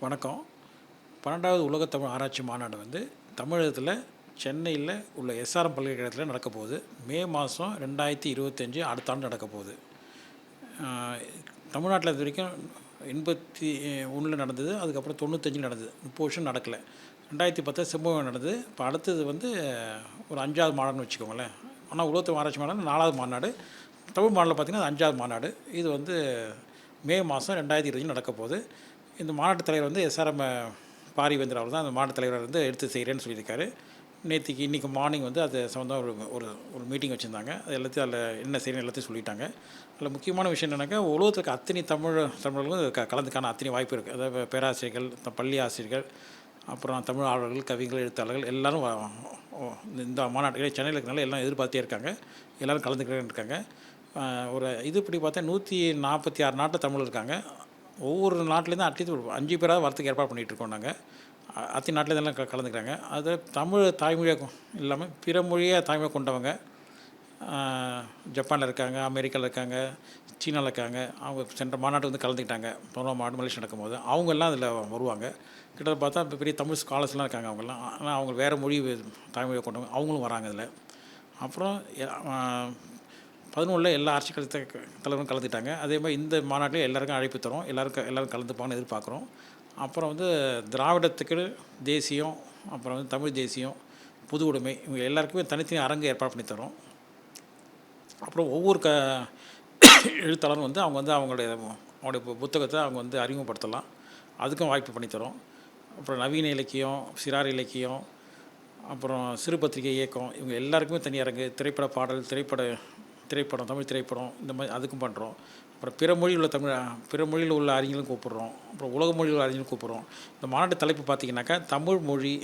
வணக்கம். பன்னெண்டாவது உலக தமிழ் ஆராய்ச்சி மாநாடு வந்து தமிழகத்தில் சென்னையில் உள்ள எஸ்ஆர்எம் பல்கலைக்கழகத்தில் நடக்க போகுது. மே மாதம் ரெண்டாயிரத்தி இருபத்தஞ்சி அடுத்த ஆண்டு நடக்க போகுது. தமிழ்நாட்டில் இது வரைக்கும் எண்பத்தி ஒன்றில் நடந்தது அதுக்கப்புறம் தொண்ணூத்தஞ்சில் நடந்தது. முப்பது வருஷம் நடக்கலை. ரெண்டாயிரத்தி பத்து செம்பகம் நடந்தது. இப்போ அடுத்தது வந்து ஒரு அஞ்சாவது மாநாடுன்னு வச்சுக்கோங்களேன். ஆனால் உலகத்தமிழ் ஆராய்ச்சி மாநாடு நாலாவது மாநாடு. தமிழ் மாநாட்டில் பார்த்திங்கன்னா அது அஞ்சாவது மாநாடு. இது வந்து மே மாதம் ரெண்டாயிரத்தி இருபத்தஞ்சு நடக்க போகுது. இந்த மாநாட்டு தலைவர் வந்து எஸ்ஆர்எம் பாரிவேந்தர் அவர் தான் அந்த மாநாட்டு தலைவர் வந்து எடுத்து செய்கிறேன்னு சொல்லியிருக்காரு. நேற்றுக்கு இன்றைக்கி மார்னிங் வந்து அது சம்மந்தம் ஒரு ஒரு ஒரு மீட்டிங் வச்சுருந்தாங்க. அது எல்லாத்தையும் அதில் என்ன செய்யணும் எல்லாத்தையும் சொல்லிட்டாங்க. அதில் முக்கியமான விஷயம் என்னென்னாக்கா உலகத்துக்கு அத்தனை தமிழ் தமிழர்களும் க கலந்துக்கான அத்தனை வாய்ப்பு இருக்குது அதாவது பேராசிரியர்கள் பள்ளி ஆசிரியர்கள் அப்புறம் தமிழ் ஆர்வலர்கள் கவிஞர்கள் எழுத்தாளர்கள் எல்லாரும் இந்த மாநாட்டு சென்னையில் இருக்கனால எல்லாம் எதிர்பார்த்தே இருக்காங்க. எல்லோரும் கலந்துக்கிறேன்னு இருக்காங்க. ஒரு இது இப்படி பார்த்தா நூற்றி நாற்பத்தி ஆறு நாட்டில் தமிழ் இருக்காங்க. ஒவ்வொரு நாட்டிலேருந்து அட்லீஸ்ட் அஞ்சு பேராக வரத்துக்கு ஏற்பாடு பண்ணிகிட்டு இருக்கோம் நாங்கள் அ- அத்தனை க- கலந்துக்கிறாங்க. அது தமிழ் தாய்மொழியாக இல்லாமல் பிற மொழியாக தாய்மொழியாக கொண்டவங்க. ஜப்பானில் இருக்காங்க அமெரிக்காவில் இருக்காங்க சீனாவில் இருக்காங்க. அவங்க சென்ற மாநாட்டு வந்து கலந்துக்கிட்டாங்க. பதினோரு மாநாடு மலேசியா நடக்கும்போது. அவங்கெல்லாம் அதில் வருவாங்க. கிட்டத்தட்ட பார்த்தா இப்போ பெரிய தமிழ் ஸ்காலர்ஸ்லாம் இருக்காங்க அவங்கெல்லாம். ஆனால் அவங்க வேறு மொழி தாய்மொழியை கொண்டவங்க. அவங்களும் வராங்க இதில். அப்புறம் பதினொன்றில் எல்லா ஆட்சி கருத்து தலைவரும் கலந்துட்டாங்க. அதே மாதிரி இந்த மாநாட்டில் எல்லாருக்கும் அழைப்பு தரோம். எல்லாருக்கும் எல்லாரும் கலந்துப்பாங்கன்னு எதிர்பார்க்குறோம். அப்புறம் வந்து திராவிடத்துக்கு தேசியம் அப்புறம் வந்து தமிழ் தேசியம் புது உடைமை இவங்க எல்லாருக்குமே தனித்தனி அரங்கு ஏற்பாடு பண்ணி தரோம். அப்புறம் ஒவ்வொரு க எழுத்தாளரும் வந்து அவங்க வந்து அவங்களுடைய அவங்களுடைய பு- புத்தகத்தை அவங்க வந்து அறிமுகப்படுத்தலாம். அதுக்கும் வாய்ப்பு பண்ணித்தரோம் அப்புறம் நவீன இலக்கியம் சிறார் இலக்கியம் அப்புறம் சிறு பத்திரிகை இயக்கம் இவங்க எல்லாருக்குமே தனி அரங்கு திரைப்பட பாடல் திரைப்பட திரைப்படம் தமிழ் திரைப்படம் இந்த மாதிரி அதுக்கும் பண்ணுறோம் அப்புறம் பிற மொழியில் உள்ள தமிழ் பிற மொழியில் உள்ள அறிஞர்களும் கூப்பிட்றோம். அப்புறம் உலக மொழியில் உள்ள அறிஞர்களும் கூப்பிட்றோம். இந்த மாநாட்டு தலைப்பு பார்த்திங்கனாக்கா தமிழ் மொழி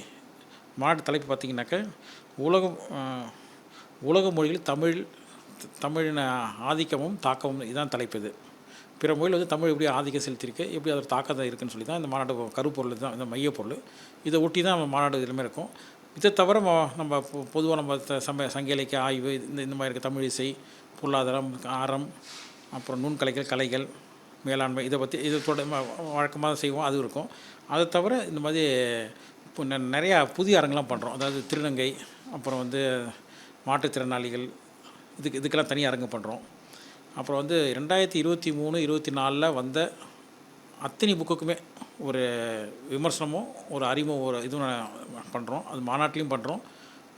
மாநாட்டு தலைப்பு பார்த்திங்கனாக்கா உலகம் உலக மொழியில் தமிழ் தமிழின ஆதிக்கமும் தாக்கமும் இதுதான் தலைப்பு இது. பிற மொழியில் வந்து தமிழ் எப்படி ஆதிக்கம் செலுத்தியிருக்கு எப்படி அதோட தாக்கம் இருக்குன்னு சொல்லி தான் இந்த மாநாடு கருப்பொருள் தான் இந்த மையப்பொருள். இதை ஒட்டி தான் நம்ம மாநாடு இதுலையுமே இருக்கும். இதை தவிர நம்ம பொதுவாக நம்ம சம சங்க இலக்கிய ஆய்வு இந்த இந்த மாதிரி இருக்க தமிழ் இசை பொருளாதாரம் ஆரம் அப்புறம் நுண்கலைகள் கலைகள் மேலாண்மை இதை பற்றி இது தொட வழக்கமாக செய்வோம் அது இருக்கும். அதை தவிர இந்த மாதிரி இப்போ நெ- நிறையா புதிய அரங்கெல்லாம் பண்ணுறோம் அதாவது திருநங்கை அப்புறம் வந்து மாற்றுத்திறனாளிகள் இதுக்கு இதுக்கெல்லாம் தனி அரங்கு பண்ணுறோம் அப்புறம் வந்து ரெண்டாயிரத்தி இருபத்தி மூணு இருபத்தி நாலில் வந்த அத்தனை புக்குக்குமே ஒரு விமர்சனமும் ஒரு அறிமுக ஒரு இதுவும் பண்ணுறோம் அது மாநாட்டிலையும் பண்ணுறோம்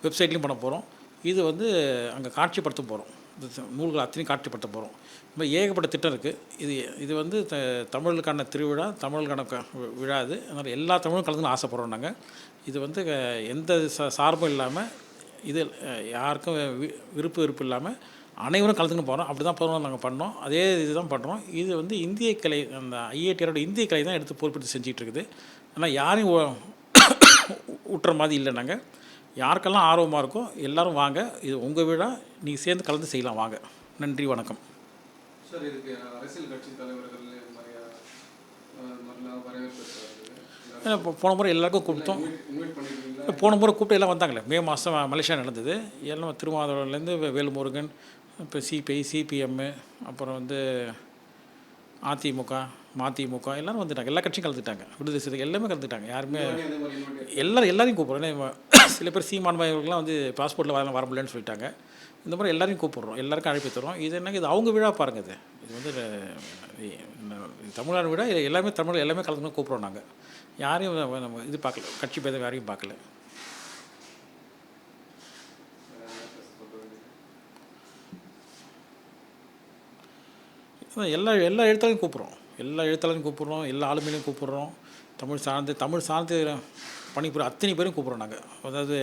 வெப்சைட்லேயும் பண்ண போகிறோம் இது வந்து அங்கே காட்சிப்படுத்த போகிறோம் இந்த நூல்கள் அத்தனையும் காட்சிப்படுத்த போகிறோம் இப்போ மாதிரி ஏகப்பட்ட திட்டம் இருக்குது இது இது வந்து த தமிழுக்கான திருவிழா தமிழுக்கான க விழா இது. அதனால் எல்லா தமிழும் கலந்துன்னு ஆசைப்படுறோம் நாங்கள் இது வந்து எந்த ச சார்பும் இல்லாமல் இது யாருக்கும் வி- விருப்பு விருப்பு இல்லாமல் அனைவரும் கலந்துன்னு போகிறோம் அப்படி தான் பதினொன்று நாங்கள் பண்ணோம். அதே இதுதான் பண்ணுறோம் இது வந்து இந்திய கலை அந்த ஐஐடியோட இந்திய கலை தான் எடுத்து பொறுப்பெடுத்து செஞ்சிட்டு இருக்குது ஆனால் யாரையும் விட்டுற மாதிரி இல்லை நாங்கள் யாருக்கெல்லாம் ஆர்வமாக இருக்கோ எல்லாரும் வாங்க. இது உங்கள் விழா நீங்கள் சேர்ந்து கலந்து செய்யலாம். வாங்க. நன்றி வணக்கம். சார் இதுக்கு அரசியல் கட்சி தலைவர்கள் இது இப்போ போன முறை எல்லாருக்கும் கூப்பிட்டோம். போன முறை கூப்பிட்டு எல்லாம் வந்தாங்களே மே மாதம் மலேசியா நடந்தது. எல்லாம் திருமாவளவன்லேருந்து வேல்முருகன் இப்போ சிபிஐ சிபிஎம்மு அப்புறம் வந்து அதிமுக மதிமுக எல்லாரும் வந்துட்டாங்க. எல்லா கட்சியும் கலந்துட்டாங்க. விடுதலை சிறுத்தைகள் எல்லாமே கலந்துட்டாங்க. யாருமே எல்லாரும் எல்லாரையும் கூப்பிட்றோம். சில பேர் சீமான் பாய்களுக்குலாம் வந்து பாஸ்போர்ட்டில் வர வர முடியலன்னு சொல்லிட்டாங்க. இந்த மாதிரி எல்லாரையும் கூப்பிட்றோம். எல்லாருக்கும் அழைப்பு தரோம் இது என்னங்க இது அவங்க விழா பாருங்க இது. இது வந்து தமிழ்நாடு விழா? எல்லாமே தமிழ் எல்லாமே கலந்து கூப்பிட்றோம் நாங்கள் யாரையும் நம்ம- நம்ம இது பார்க்கல. கட்சி பேதம் யாரையும் பார்க்கல. எல்லா எல்லா எழுத்தாளையும் கூப்பிட்றோம். எல்லா எழுத்தாளையும் கூப்பிட்றோம். எல்லா ஆளுமையிலையும் கூப்பிட்றோம். தமிழ் சார்ந்து தமிழ் சார்ந்து பணிபுரிய அத்தனை பேரும் கூப்பிட்றோம் நாங்கள் அதாவது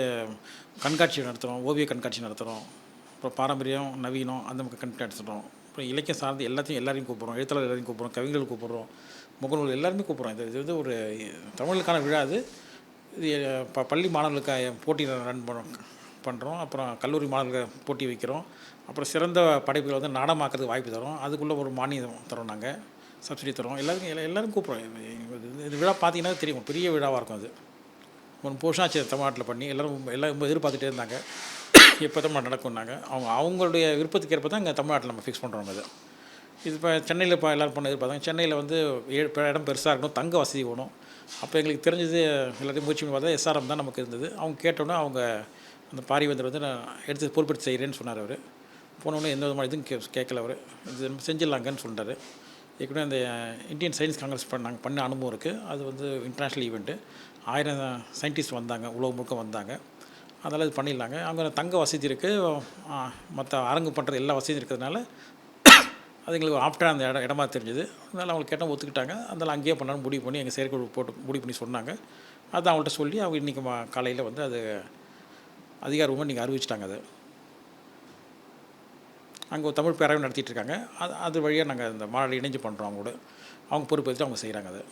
கண்காட்சி நடத்துகிறோம் ஓவிய கண்காட்சி நடத்துகிறோம் அப்புறம் பாரம்பரியம் நவீனம் அந்த மாதிரி கண்காட்சி நடத்துகிறோம் அப்புறம் இலக்கியம் சார்ந்து எல்லாத்தையும் எல்லாரையும் கூப்பிட்றோம். எழுத்தாளர் எல்லாரையும் கூப்பிட்றோம். கவிஞர்கள் கூப்பிட்றோம். முகநூல் எல்லாருமே கூப்பிட்றோம். இது இது வந்து ஒரு தமிழுக்கான விழா அது. இது ப பள்ளி மாணவர்களுக்கு போட்டி ரன் பண்ணுறோம் பண்ணுறோம். அப்புறம் கல்லூரி மாணவர்கள் போட்டி வைக்கிறோம். அப்புறம் சிறந்த படைப்புகளை வந்து நாடகமாக்கிறதுக்கு வாய்ப்பு தரோம். அதுக்குள்ளே ஒரு மானியம் தரோம் நாங்கள் சப்சிடி தரோம். எல்லாருக்கும் எல்லா எல்லாரும் கூப்பிட்றோம். இது- விழா பார்த்தீங்கன்னா தெரியும். பெரிய விழாவாக இருக்கும் அது. ஒரு போஷாச்சு தமிழ்நாட்டில் பண்ணி எல்லோரும் எல்லாம் ரொம்ப எதிர்பார்த்துட்டே இருந்தாங்க. எப்போ தமிழ் நடக்கும்னாங்க அவங்க அவங்களுடைய விருப்பத்துக்கேற்ப தான் இங்கே தமிழ்நாட்டில் நம்ம ஃபிக்ஸ் பண்ணுறோம் இது. இது இப்போ சென்னையில் இப்போ எல்லோரும் பண்ண எதிர்பார்த்தாங்க சென்னையில் வந்து ஏழு இடம் பெருசாக இருக்கணும். தங்க வசதி வேணும். அப்போ எங்களுக்கு தெரிஞ்சது எல்லாத்தையும் முயற்சி பண்ணி பார்த்தா எஸ்ஆர்எம் தான் நமக்கு இருந்தது. அவங்க கேட்டோன்னே அவங்க அந்த பாரிவேந்தர் வந்து நான் எடுத்து பொறுப்பெடுத்து செய்கிறேன்னு சொன்னார் அவர். போனோடனே எந்த விதமான இதுவும் கே கேட்கல அவர். இது நம்ம செஞ்சிடலாங்கன்னு சொல்லிட்டாரு ஏற்கனவே அந்த இந்தியன் சயின்ஸ் காங்கிரஸ் பண்ண நாங்கள் பண்ண அனுபவம் இருக்குது அது வந்து இன்டர்நேஷ்னல் ஈவெண்ட்டு. ஆயிரம் சயின்டிஸ்ட் வந்தாங்க உலகம் முழுக்க வந்தாங்க. அதெல்லாம் இது பண்ணிடலாங்க. அங்கே தங்க வசதி இருக்குது மற்ற அரங்கு பண்ணுறது எல்லா வசதியும் இருக்கிறதுனால அது எங்களுக்கு ஆப்டாக அந்த இடம் இடமா தெரிஞ்சது. அதனால் அவங்களுக்கு கேட்டால் ஒத்துக்கிட்டாங்க. அதனால் அங்கேயே பண்ணாலும் முடிவு பண்ணி எங்கள் செயற்குழு போட்டு முடிவு பண்ணி சொன்னாங்க. அதை அவங்கள்ட்ட சொல்லி அவங்க இன்றைக்கி காலையில் வந்து அது அதிகாரமாக நீங்கள் அறிவிச்சிட்டாங்க அது. அங்கே ஒரு தமிழ் பேரவை நடத்திட்டு இருக்காங்க. அது அது வழியாக நாங்கள் இந்த மாநாடு இணைஞ்சு பண்ணுறோம் அவங்க கூட அவங்க பொறுப்பேற்று அவங்க செய்கிறாங்க அதை.